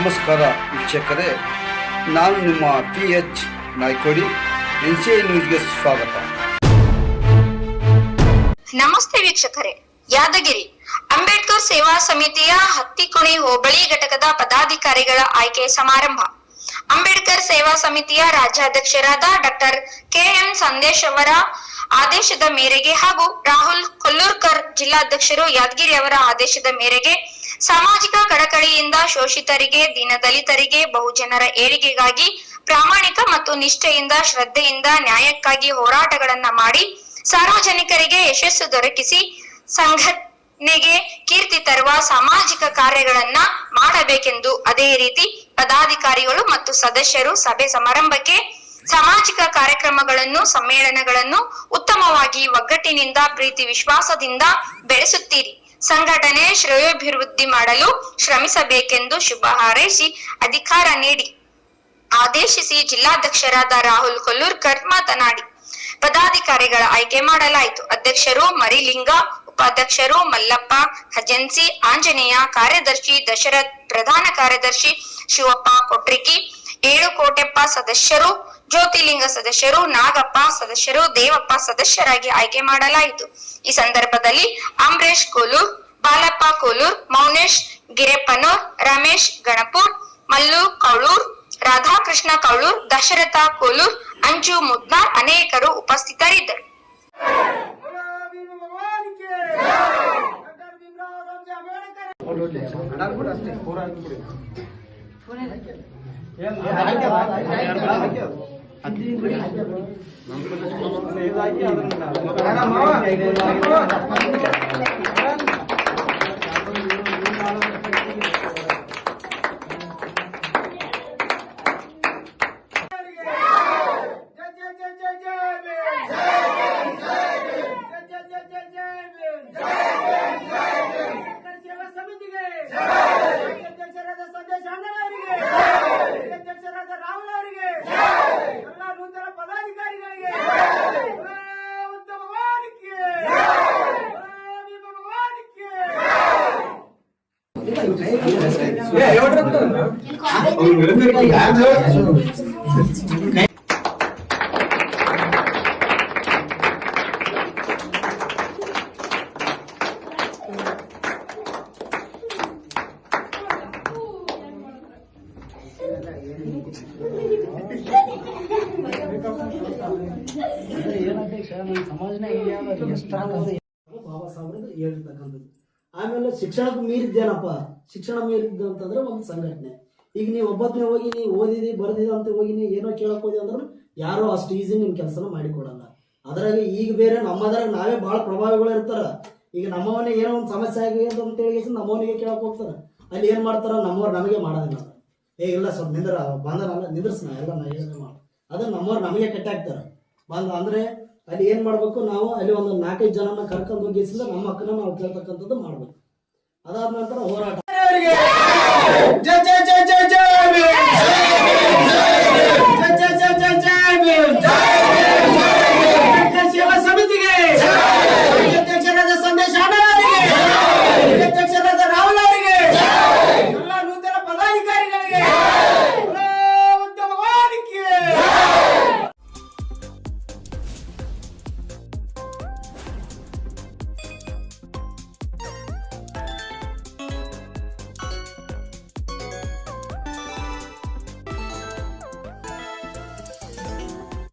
ನಮಸ್ಕಾರ ವೀಕ್ಷಕರೇ, ನಾನು ನಿಮ್ಮ P H Naikodi, N C I ನ್ಯೂಸ್ಗೆ ಸ್ವಾಗತ. ನಮಸ್ತೆ ವೀಕ್ಷಕರೇ, ಯಾದಗಿರಿ. ಅಂಬೇಡ್ಕರ್ ಸೇವಾ ಸಮಿತಿಯ ಹತ್ತಿಕುಣಿ ಹೋಬಳಿ ಘಟಕದ ಪದಾಧಿಕಾರಿಗಳ ಆಯ್ಕೆ ಸಮಾರಂಭ. ಅಂಬೇಡ್ಕರ್ ಸೇವಾ ಸಮಿತಿಯ ರಾಜ್ಯಾಧ್ಯಕ್ಷರಾದ ಡಾಕ್ಟರ್ ಕೆಎಂ ಸಂದೇಶ್ ಅವರ ಆದೇಶದ ಮೇರೆಗೆ ಹಾಗೂ ರಾಹುಲ್ ಕೊಲ್ಲೂರ್ಕರ್ ಜಿಲ್ಲಾಧ್ಯಕ್ಷರು ಯಾದಗಿರಿ ಅವರ ಆದೇಶದ ಮೇರೆಗೆ ಸಾಮಾಜಿಕ ಕಡಕಳಿಯಿಂದ ಶೋಷಿತರಿಗೆ, ದೀನದಲಿತರಿಗೆ, ಬಹುಜನರ ಏಳಿಗೆಗಾಗಿ ಪ್ರಾಮಾಣಿಕ ಮತ್ತು ನಿಷ್ಠೆಯಿಂದ, ಶ್ರದ್ಧೆಯಿಂದ, ನ್ಯಾಯಕ್ಕಾಗಿ ಹೋರಾಟಗಳನ್ನ ಮಾಡಿ ಸಾರ್ವಜನಿಕರಿಗೆ ಯಶಸ್ಸು ದೊರಕಿಸಿ ಸಂಘಟನೆಗೆ ಕೀರ್ತಿ ತರುವ ಸಾಮಾಜಿಕ ಕಾರ್ಯಗಳನ್ನ ಮಾಡಬೇಕೆಂದು ಅದೇ ರೀತಿ ಪದಾಧಿಕಾರಿಗಳು ಮತ್ತು ಸದಸ್ಯರು ಸಭೆ ಸಮಾರಂಭಕ್ಕೆ ಸಾಮಾಜಿಕ ಕಾರ್ಯಕ್ರಮಗಳನ್ನು, ಸಮ್ಮೇಳನಗಳನ್ನು ಉತ್ತಮವಾಗಿ ಒಗ್ಗಟ್ಟಿನಿಂದ, ಪ್ರೀತಿ ವಿಶ್ವಾಸದಿಂದ ಬೆಳೆಸುತ್ತೀರಿ. ಸಂಘಟನೆ ಶ್ರೇಯೋಭಿವೃದ್ಧಿ ಮಾಡಲು ಶ್ರಮಿಸಬೇಕೆಂದು ಶುಭ ಹಾರೈಸಿ ಅಧಿಕಾರ ನೀಡಿ. ಆದೇಶಿಸಿ ಜಿಲ್ಲಾಧ್ಯಕ್ಷರಾದ ರಾಹುಲ್ ಕೊಲ್ಲೂರ್ಕರ್ ಮಾತನಾಡಿ. ಪದಾಧಿಕಾರಿಗಳ ಆಯ್ಕೆ ಮಾಡಲಾಯಿತು. ಅಧ್ಯಕ್ಷರು ಮರಿಲಿಂಗ, ಉಪಾಧ್ಯಕ್ಷರು ಮಲ್ಲಪ್ಪ ಹಜನ್ಸಿ ಆಂಜನೇಯ, ಕಾರ್ಯದರ್ಶಿ ದಶರಥ್, ಪ್ರಧಾನ ಕಾರ್ಯದರ್ಶಿ ಶಿವಪ್ಪ ಕೊಟ್ರಿಕಿ, ಏಳು ಕೋಟೆಪ್ಪ ಸದಸ್ಯರು ಜ್ಯೋತಿಲಿಂಗ ಸದಸ್ಯರು, ನಾಗಪ್ಪ ಸದಸ್ಯರು, ದೇವಪ್ಪ ಸದಸ್ಯರಾಗಿ ಆಯ್ಕೆ ಮಾಡಲಾಯಿತು. ಈ ಸಂದರ್ಭದಲ್ಲಿ ಅಂಬರೀಶ್ ಕೋಲೂರ್ ಬಾಲಪ್ಪ ಕೋಲೂರ್ ಮೌನೇಶ್ ಗಿರೆಪ್ಪನೂರ್, ರಮೇಶ್ ಗಣಪೂರ್, ಮಲ್ಲು ಕೌಳೂರ್, ರಾಧಾಕೃಷ್ಣ ಕೌಳೂರ್, ದಶರಥ ಕೋಲೂರ್, ಅಂಜು ಮುದ್ನಾರ್ ಅನೇಕರು ಉಪಸ್ಥಿತರಿದ್ದರು. ಅಧ್ಯಕ್ಷರಾದ ಸಂದೇಶ್ ಅಣ್ಣನವರಿಗೆ ಅಧ್ಯಕ್ಷರಾದ ರಾಹುಲ್ ಅವರಿಗೆ. ಎಲ್ಲ ನೂತನ ಪದಾಧಿಕಾರಿಗಳಿಗೆ. ಹೇಳಿರ್ತಕ್ಕಂಥದ್ದು ಆಮೇಲೆ ಶಿಕ್ಷಣಕ್ಕೆ ಮೀರಿದ್ದೇನಪ್ಪ? ಶಿಕ್ಷಣ ಮೀರಿದ್ದು ಅಂತಂದ್ರೆ ಒಂದು ಸಂಘಟನೆ. ಈಗ ನೀವು ಒಬ್ಬತ್ತನೇ ಹೋಗಿ ನೀವು ಓದಿದಿ, ಬರ್ದಿದ ಅಂತ ಹೋಗಿ ನೀವು ಏನೋ ಕೇಳಕ್ ಹೋದಿ ಅಂದ್ರೆ ಯಾರೋ ಅಷ್ಟು ಈಸಿ ನಿಮ್ ಕೆಲಸನ ಮಾಡಿಕೊಡಲ್ಲ. ಅದ್ರಾಗ ಈಗ ಬೇರೆ ನಮ್ಮದ್ರಾಗ ನಾವೇ ಬಹಳ ಪ್ರಭಾವಿಗಳು ಇರ್ತಾರ. ಈಗ ನಮ್ಮವನಿಗೆ ಏನೋ ಒಂದು ಸಮಸ್ಯೆ ಆಗಿದೆ ಅಂತ ಹೇಳಿ ನಮ್ಮವನಿಗೆ ಕೇಳಕ್ ಹೋಗ್ತಾರ. ಅಲ್ಲಿ ಏನ್ ಮಾಡ್ತಾರ? ನಮ್ಮವ್ರು ನಮಗೆ ಮಾಡೋದಿಲ್ಲ. ಏ, ಇಲ್ಲ ಸ್ವಲ್ಪ ನಿಂದ್ರ ಬಂದನಲ್ಲ ನಿಂದ್ರಸ್ ನಾ ಎಲ್ಲ ಯೋಚನೆ ಮಾಡಿ. ಅದು ನಮ್ಮವ್ರು ನಮಗೆ ಕಟ್ಟಾಕ್ತಾರ. ಬಂದ ಅಂದ್ರೆ ಅಲ್ಲಿ ಏನ್ ಮಾಡ್ಬೇಕು ನಾವು, ಅಲ್ಲಿ ಒಂದು ನಾಲ್ಕೈದು ಜನನ ಕರ್ಕೊಂಡು ಹೋಗಿಸಿದ್ರೆ ನಮ್ಮ ಅಕ್ಕನ ನಾವು ಕೇಳ್ತಕ್ಕಂಥದ್ದು ಮಾಡ್ಬೇಕು. ಅದಾದ ನಂತರ ಹೋರಾಟ.